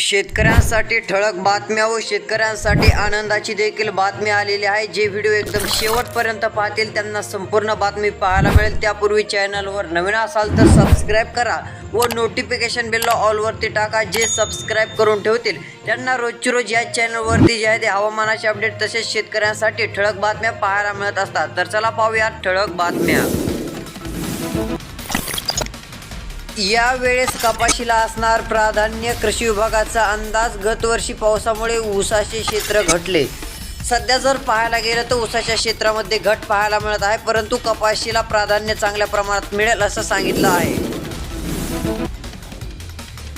शेतकऱ्यांसाठी ठळक बातम्या व शेतकऱ्यांसाठी आनंदाची देखील बातमी आलेली आहे. जे व्हिडिओ एकदम शेवटपर्यंत पाहतील त्यांना संपूर्ण बातमी पाहायला मिळेल. त्यापूर्वी चॅनलवर नवीन असाल तर सबस्क्राईब करा व नोटिफिकेशन बिलला ऑलवरती टाका जे सबस्क्राईब करून ठेवतील. त्यांना रोजची रोज या चॅनलवरती जे आहे ते हवामानाचे अपडेट तसेच शेतकऱ्यांसाठी ठळक बातम्या पाहायला मिळत असतात. तर चला पाहूया ठळक बातम्या. यावेळेस कपाशीला असणार प्राधान्य कृषी विभागाचा अंदाज. गतवर्षी पावसामुळे ऊसाचे क्षेत्र घटले. सध्या जर पाहायला गेलं तर ऊसाच्या क्षेत्रामध्ये घट पाहायला मिळत आहे परंतु कपाशीला प्राधान्य चांगल्या प्रमाणात मिळेल असं सांगितलं आहे.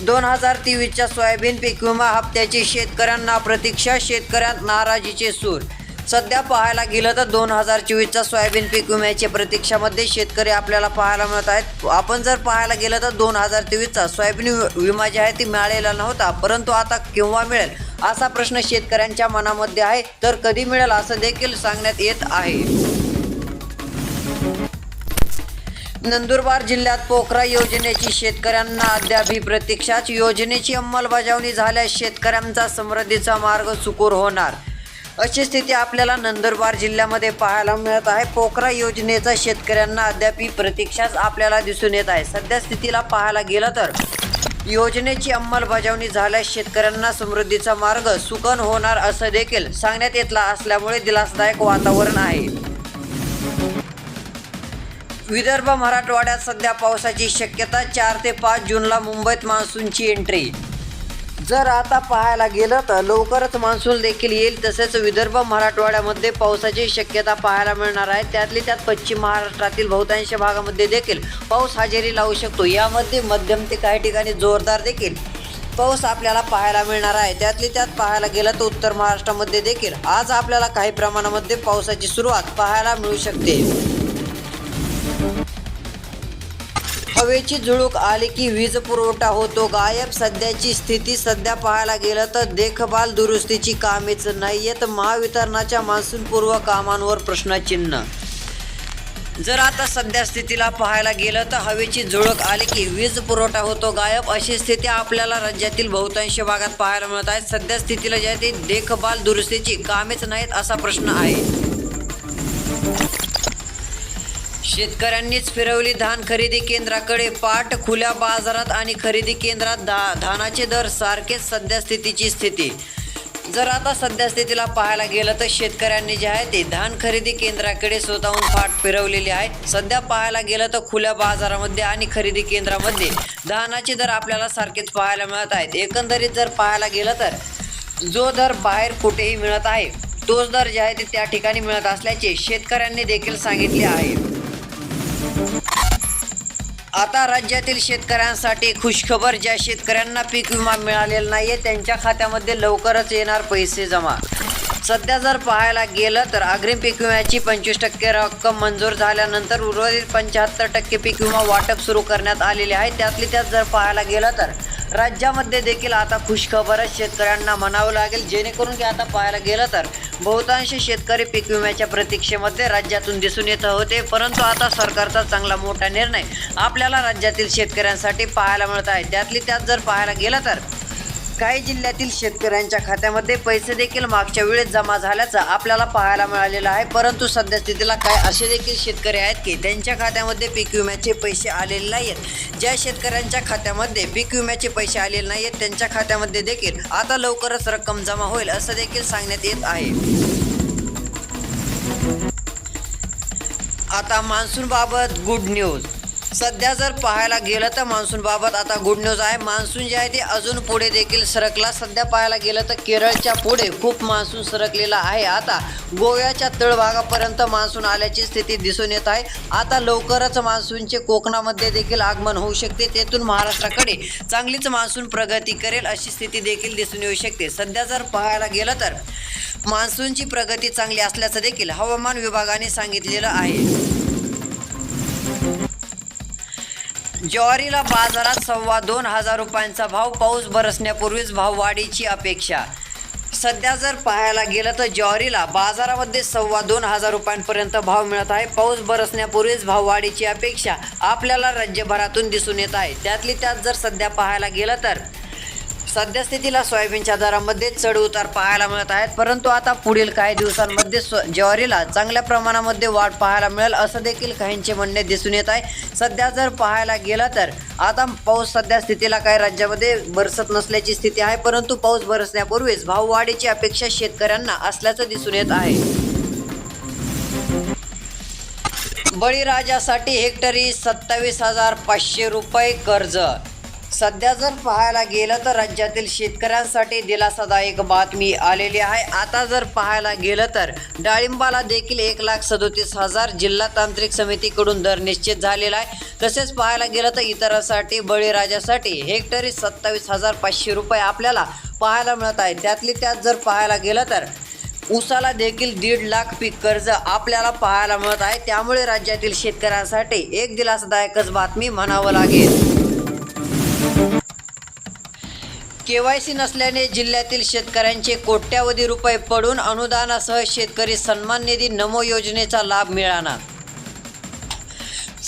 दोन हजार तेवीसच्या सोयाबीन पीक विमा हप्त्याची शेतकऱ्यांना प्रतीक्षा शेतकऱ्यांत नाराजीचे सूर. सध्या पाहायला गेलं तर दोन हजार चोवीसच्या सोयाबीन पीक विम्याच्या प्रतीक्षामध्ये शेतकरी आपल्याला पाहायला मिळत आहेत. आपण जर पाहायला गेलं तर दोन हजार तेवीसचा सोयाबीन वि- विमा जे आहे ती मिळालेला नव्हता परंतु आता केव्हा मिळेल असा प्रश्न शेतकऱ्यांच्या मनामध्ये आहे. तर कधी मिळेल असं देखील सांगण्यात येत आहे. नंदुरबार जिल्ह्यात पोखरा योजनेची शेतकऱ्यांना अद्याप ही प्रतीक्षाच. योजनेची अंमलबजावणी झाल्यास शेतकऱ्यांचा समृद्धीचा मार्ग सुकूर होणार. अशी स्थिती आपल्याला नंदुरबार जिल्ह्यामध्ये पाहायला मिळत आहे. पोखरा योजनेचा शेतकऱ्यांना अद्यापही प्रतीक्षाच आपल्याला दिसून येत आहे. सध्या स्थितीला पाहायला गेलं तर योजनेची अंमलबजावणी झाल्यास शेतकऱ्यांना समृद्धीचा मार्ग सुकन होणार असं देखील सांगण्यात येतला असल्यामुळे दिलासदायक वातावरण आहे. विदर्भ मराठवाड्यात सध्या पावसाची शक्यता चार ते पाच जूनला मुंबईत मान्सूनची एंट्री जर आता पाहायला गेलं तर लवकरच मान्सून देखील येईल तसेच विदर्भ मराठवाड्यामध्ये पावसाची शक्यता पाहायला मिळणार आहे. त्यातली त्यात पश्चिम महाराष्ट्रातील बहुतांश भागामध्ये देखील पाऊस हजेरी लावू शकतो. यामध्ये मध्यम ते काही ठिकाणी जोरदार देखील पाऊस आपल्याला पाहायला मिळणार आहे. त्यातली त्यात पाहायला गेलं तर उत्तर महाराष्ट्रामध्ये देखील आज आपल्याला काही प्रमाणामध्ये पावसाची सुरुवात पाहायला मिळू शकते. हवेची झुळूक आली की वीज पुरवठा होतो. गायब सध्याची स्थिती सध्या पाहायला गेलं तर देखभाल दुरुस्तीची कामेच नाहीयेत. महावितरणाच्या मान्सूनपूर्व कामांवर प्रश्नचिन्ह. जर आता सध्या स्थितीला पाहायला गेलं तर हवेची झुळक आली की वीज पुरवठा होतो. गायब अशी स्थिती आपल्याला राज्यातील बहुतांश भागात पाहायला मिळत आहे. सध्या स्थितीला जे ती देखभाल दुरुस्तीची कामेच नाहीत असा प्रश्न आहे. शेतकऱ्यांनीच फिरवली धान खरेदी केंद्राकडे पाठ खुल्या बाजारात आणि खरेदी केंद्रात धा धानाचे दर सारखेच सध्या स्थितीची स्थिती. जर आता सध्या स्थितीला पाहायला गेलं तर शेतकऱ्यांनी जे आहे ते धान खरेदी केंद्राकडे स्वतःहून पाठ फिरवलेली आहे सध्या पाहायला गेलं तर खुल्या बाजारामध्ये आणि खरेदी केंद्रामध्ये धानाचे दर आपल्याला सारखेच पाहायला मिळत आहेत. एकंदरीत जर पाहायला गेलं तर जो दर बाहेर कुठेही मिळत आहे तोच दर जे आहे ते त्या ठिकाणी मिळत असल्याचे शेतकऱ्यांनी देखील सांगितले आहे. आता राज्यातील शेतकऱ्यांसाठी खुशखबर ज्या शेतकऱ्यांना पीक विमा मिळालेला नाहीये त्यांच्या खात्यामध्ये लवकरच येणार पैसे जमा. सध्या जर पाहायला गेलं तर अग्रिम पीक विम्याची पंचवीस टक्के रक्कम मंजूर झाल्यानंतर उर्वरित पंच्याहत्तर टक्के पीक विमा वाटप सुरू करण्यात आलेले आहे. त्यातली त्यात जर पाहायला गेलं तर राज्यामध्ये देखील आता खुशखबरच शेतकऱ्यांना म्हणावं लागेल. जेणेकरून की आता पाहायला गेलं तर बहुतांश शेतकरी पीक विम्याच्या प्रतीक्षेमध्ये राज्यातून दिसून येत होते परंतु आता सरकारचा चांगला मोठा निर्णय आपल्याला राज्यातील शेतकऱ्यांसाठी पाहायला मिळत आहे. त्यातली त्यात जर पाहायला गेलं तर काही जिल्ह्यातील शेतकऱ्यांच्या खात्यामध्ये पैसे देखील मागच्या वेळेस जमा झाल्याचं आपल्याला पाहायला मिळालेलं आहे. परंतु सध्या स्थितीला काय असे देखील शेतकरी आहेत की त्यांच्या खात्यामध्ये पीक विम्याचे पैसे आलेले नाही आहेत ज्या शेतकऱ्यांच्या खात्यामध्ये पीक विम्याचे पैसे आलेले नाही आहेत त्यांच्या खात्यामध्ये देखील आता लवकरच रक्कम जमा होईल असं देखील सांगण्यात येत आहे. आता मान्सून बाबत गुड न्यूज सध्या जर पाहायला गेलं तर मान्सून बाबत आता गुड न्यूज आहे. मान्सून जे आहे ते अजून पुढे देखील सरकला. सध्या पाहायला गेलं तर केरळच्या पुढे खूप मान्सून सरकलेला आहे. आता गोव्याच्या तळभागापर्यंत मान्सून आल्याची स्थिती दिसून येत आहे. आता लवकरच मान्सूनचे कोकणामध्ये देखील आगमन होऊ शकते. तेथून महाराष्ट्राकडे चांगलीच मान्सून प्रगती करेल अशी स्थिती देखील दिसून येऊ शकते. सध्या जर पाहायला गेलं तर मान्सूनची प्रगती चांगली असल्याचं देखील हवामान विभागाने सांगितलेलं आहे. ज्वारीला बाजारात सव्वा दोन हजार रुपयांचा भाव पाऊस बरसण्यापूर्वीच भाववाढीची अपेक्षा. सध्या जर पाहायला गेलं तर ज्वारीला बाजारामध्ये सव्वा दोन हजार रुपयांपर्यंत भाव मिळत आहे. पाऊस बरसण्यापूर्वीच भाववाढीची अपेक्षा आपल्याला राज्यभरातून दिसून येत आहे. त्यातली त्यात जर सध्या पाहायला गेलं तर सद्यस्थितीला सोयाबीनच्या दरामध्ये चढ उतार पाहायला मिळत आहेत परंतु आता पुढील काही दिवसांमध्ये स्व- ज्वारीला चांगल्या प्रमाणामध्ये वाढ पाहायला मिळेल असं देखील काहींचे म्हणणे दिसून येत आहे. सध्या जर पाहायला गेलं तर आता पाऊस सध्या स्थितीला काही राज्यामध्ये बरसत नसल्याची स्थिती आहे परंतु पाऊस बरसण्यापूर्वीच भाववाढीची अपेक्षा शेतकऱ्यांना असल्याचं दिसून येत आहे. बळीराजासाठी हेक्टरी सत्तावीस हजार पाचशे रुपये कर्ज सध्या जर पाहायला गेलं तर राज्यातील शेतकऱ्यांसाठी दिलासादायक बातमी आलेली आहे. आता जर पाहायला गेलं तर डाळिंबाला देखील एक लाख सदोतीस हजार जिल्हा तांत्रिक समितीकडून दर निश्चित झालेला आहे. तसेच पाहायला गेलं तर इतरांसाठी बळीराजासाठी हेक्टरी सत्तावीस हजार पाचशे रुपये आपल्याला पाहायला मिळत आहे. त्यातली त्यात जर पाहायला गेलं तर ऊसाला देखील दीड लाख पीक कर्ज आपल्याला पाहायला मिळत आहे. त्यामुळे राज्यातील शेतकऱ्यांसाठी एक दिलासदायकच बातमी म्हणावं लागेल. केवायसी नसल्याने जिल्ह्यातील शेतकऱ्यांचे कोट्यावधी रुपये पडून अनुदानासह शेतकरी सन्मान निधी नमो योजनेचा लाभ मिळाला.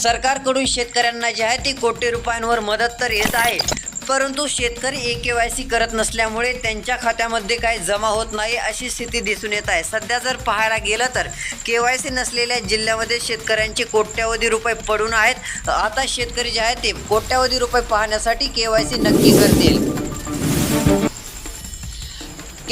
सरकारकडून शेतकऱ्यांना जे आहे ती कोटी रुपयांवर मदत तर येत आहे परंतु शेतकरी ए के वाय सी करत नसल्यामुळे त्यांच्या खात्यामध्ये काही जमा होत नाही अशी स्थिती दिसून येत आहे. सध्या जर पाहायला गेलं तर के वाय सी नसलेल्या जिल्ह्यामध्ये शेतकऱ्यांचे कोट्यावधी रुपये पडून आहेत. आता शेतकरी जे आहेत ते कोट्यावधी रुपये पाहण्यासाठी के वाय सी नक्की करतील.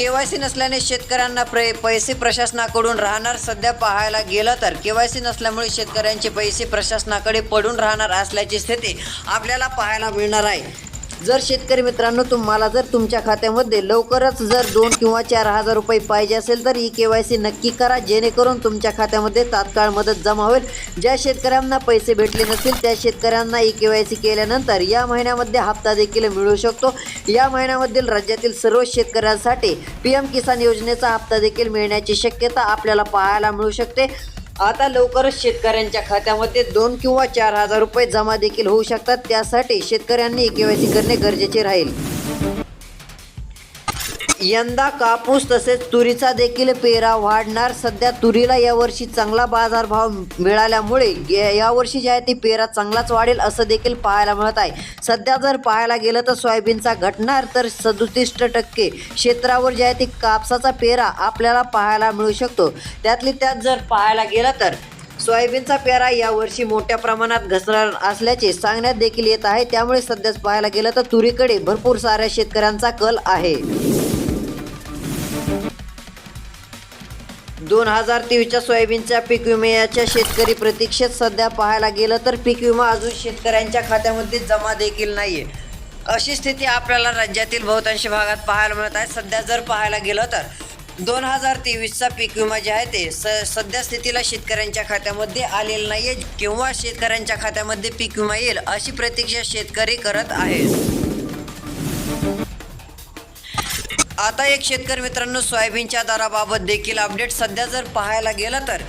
केवायसी नसल्याने शेतकऱ्यांना प्रे पैसे प्रशासनाकडून राहणार सध्या पाहायला गेलं तर केवायसी नसल्यामुळे शेतकऱ्यांचे पैसे प्रशासनाकडे पडून राहणार असल्याची स्थिती आपल्याला पाहायला मिळणार आहे. जर शेतकरी मित्रांनो तुम्हाला जर तुमच्या खात्यामध्ये लवकरच जर दोन किंवा चार हजार रुपये पाहिजे असेल तर ई के वाय सी नक्की करा जेणेकरून तुमच्या खात्यामध्ये तात्काळ मदत जमा होईल. ज्या शेतकऱ्यांना पैसे भेटले नसतील त्या शेतकऱ्यांना ई के वाय सी केल्यानंतर या महिन्यामध्ये हप्ता देखील मिळू शकतो. या महिन्यामधील राज्यातील सर्व शेतकऱ्यांसाठी पी एम किसान योजनेचा हप्ता देखील मिळण्याची शक्यता आपल्याला पाहायला मिळू शकते. आता लवकरच शेतकऱ्यांच्या खात्यामध्ये दोन किंवा चार हजार रुपये जमा देखील होऊ शकतात. त्यासाठी शेतकऱ्यांनी केवायसी करणे गरजेचे राहील. यंदा कापूस तसेच तुरीचा देखील पेरा वाढणार. सध्या तुरीला यावर्षी चांगला बाजारभाव मिळाल्यामुळे या- यावर्षी जे आहे ती पेरा चांगलाच वाढेल असं देखील पाहायला मिळत आहे. सध्या जर पाहायला गेलं तर सोयाबीनचा घटणार तर सदुतीस टक्के क्षेत्रावर जे आहे ती कापसाचा पेरा आपल्याला पाहायला मिळू शकतो. त्यातली त्यात जर पाहायला गेलं तर सोयाबीनचा पेरा यावर्षी मोठ्या प्रमाणात घसरणार असल्याचे सांगण्यात देखील येत आहे. त्यामुळे सध्याच पाहायला गेलं तर तुरीकडे भरपूर साऱ्या शेतकऱ्यांचा कल आहे. दोन हजार तेवीसच्या सोयाबीनच्या पीक विम्याच्या शेतकरी प्रतीक्षेत सध्या पाहायला गेलं तर पीक विमा अजून शेतकऱ्यांच्या खात्यामध्ये जमा देखील नाही आहे अशी स्थिती आपल्याला राज्यातील बहुतांश भागात पाहायला मिळत आहे. सध्या जर पाहायला गेलं तर दोन हजार तेवीसचा पीक विमा जे आहे ते स सध्या स्थितीला शेतकऱ्यांच्या खात्यामध्ये आलेलं नाही आहे किंवा शेतकऱ्यांच्या खात्यामध्ये पीक विमा येईल अशी प्रतीक्षा शेतकरी करत आहेत. आता एक शेतकरी मित्रांनो सोयाबीनच्या दराबाबत देखील अपडेट सध्या जर पाहायला गेलं तर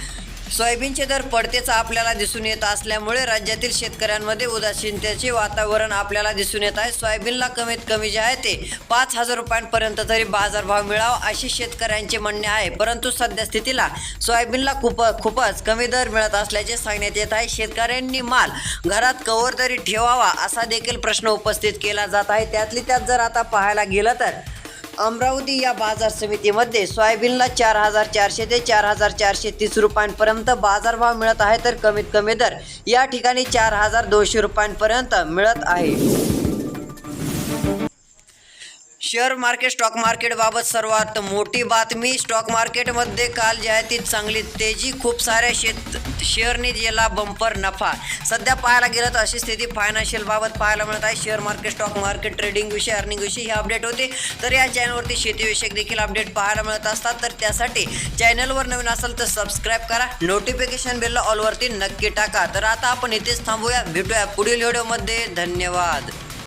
सोयाबीनचे दर पडतेच आपल्याला दिसून येत असल्यामुळे राज्यातील शेतकऱ्यांमध्ये उदासीनतेचे वातावरण आपल्याला दिसून येत आहे. सोयाबीनला कमीत कमी जे आहे ते पाच हजार रुपयांपर्यंत तरी बाजारभाव मिळावा अशी शेतकऱ्यांचे म्हणणे आहे. परंतु सध्या स्थितीला सोयाबीनला खूप खूपच कमी दर मिळत असल्याचे सांगण्यात येत आहे. शेतकऱ्यांनी माल घरात कवर तरी ठेवावा असा देखील प्रश्न उपस्थित केला जात आहे. त्यातली त्यात जर आता पाहायला गेलं तर अमरावती या बाजार समितीमध्ये सोयाबीनला चार हजार चारशे ते चार हजार चारशे तीस रुपयांपर्यंत बाजारभाव मिळत आहे तर कमीत कमी दर या ठिकाणी चार हजार दोनशे रुपयांपर्यंत मिळत आहे. शेअर मार्केट स्टॉक मार्केटबाबत सर्वात मोठी बातमी स्टॉक मार्केटमध्ये काल जी आहे ती चांगली तेजी खूप साऱ्या शेत शेअरने दिला बंपर नफा. सध्या पाहायला गेलं तर अशी स्थिती फायनान्शियल बाबत पाहायला मिळत आहे. Share market stock market trading विषयी अर्निंग विषयी हे अपडेट होते. तर या चॅनलवरती शेतीविषयक देखील अपडेट पाहायला मिळत असतात. तर त्यासाठी चॅनलवर नवीन असेल तर सबस्क्राईब करा. नोटिफिकेशन बेलला ऑलवरती नक्की टाका. तर आता आपण इथेच थांबूया. भेटूया पुढील व्हिडिओमध्ये धन्यवाद.